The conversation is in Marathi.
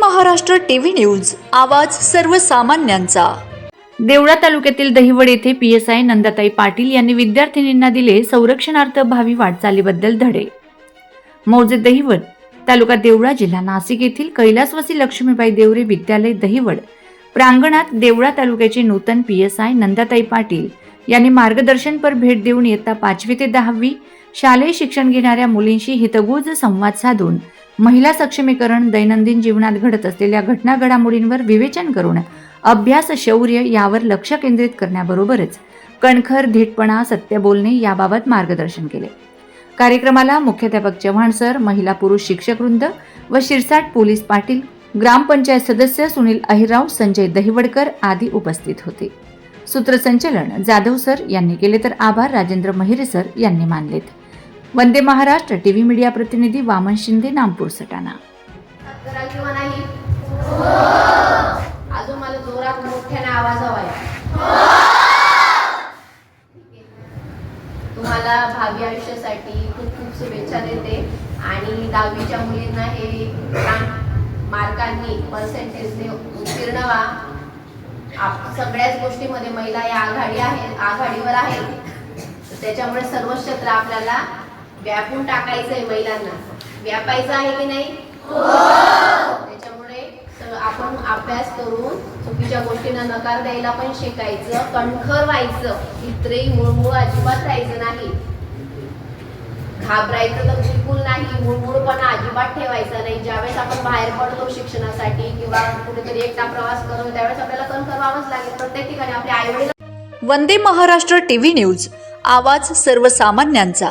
महाराष्ट्र टीव्ही न्यूज आवाज सर्वसामान्यांचा. देवळा तालुक्यातील दहिवड येथे P S I Nandatai Patil यांनी विद्यार्थिनींना दिले संरक्षणार्थ भावी वाटचालीबद्दल धडे. मौजे दहिवड तालुका देवळा जिल्हा नाशिक येथील कैलासवासी लक्ष्मीबाई देवरे विद्यालय दहिवड प्रांगणात देवळा तालुक्याचे नूतन P S I Nandatai Patil यांनी मार्गदर्शनपर भेट देऊन इयत्ता पाचवी ते दहावी शालेय शिक्षण घेणाऱ्या मुलींशी हितगुज संवाद साधून महिला सक्षमीकरण दैनंदिन जीवनात घडत असलेल्या घटना घडामोडींवर विवेचन करून अभ्यास शौर्य यावर लक्ष केंद्रित करण्याबरोबरच कणखर धीटपणा सत्य बोलणे याबाबत मार्गदर्शन केले. कार्यक्रमाला मुख्याध्यापक चव्हाण सर महिला पुरुष शिक्षकवृंद व शिरसाट पोलीस पाटील ग्रामपंचायत सदस्य सुनील अहिराव संजय दहिवडकर आदी उपस्थित होते. सूत्रसंचलन जाधव सर यांनी केले तर आभार राजेंद्र महिरे सर यांनी मानलेत. Vande Maharashtra T V media प्रतिनिधी वामन शिंदे नामपूर सटाणा. अजून मला जोरात मोठ्याने आवाज हवाय तुम्हाला भावी आयुष्यासाठी खूप खूप शुभेच्छा देते. आणि दहावीच्या मुलींना हे मार्कांनी पर्सेंटेजने उत्तीर्ण व्हा. आप सगळ्याच गोष्टीमध्ये महिला या आघाडी आहेत आघाडीवर आहेत त्याच्यामुळे सर्व क्षेत्र आपल्याला व्यापून टाकायचं आहे महिलांना. व्यापायचं आहे की नाही? त्याच्यामुळे सगळं आपण अभ्यास करून चुकीच्या गोष्टींना नकार द्यायला पण शिकायचं कणखर व्हायचं. इतरेही मुळमुळ अजिबात राहायचं नाही. घाबरायचं तर बिलकुल नाही. मुळमुळपणा अजिबात ठेवायचा नाही. ज्यावेळेस आपण बाहेर पडतो शिक्षणासाठी किंवा कुठेतरी एकटा प्रवास करतो त्यावेळेस आपल्याला कणखर व्हावंच लागेल. प्रत्येक ठिकाणी आपले आई वडील वंदे महाराष्ट्र टीव्ही न्यूज. आवाज सर्वसामान्यांचा.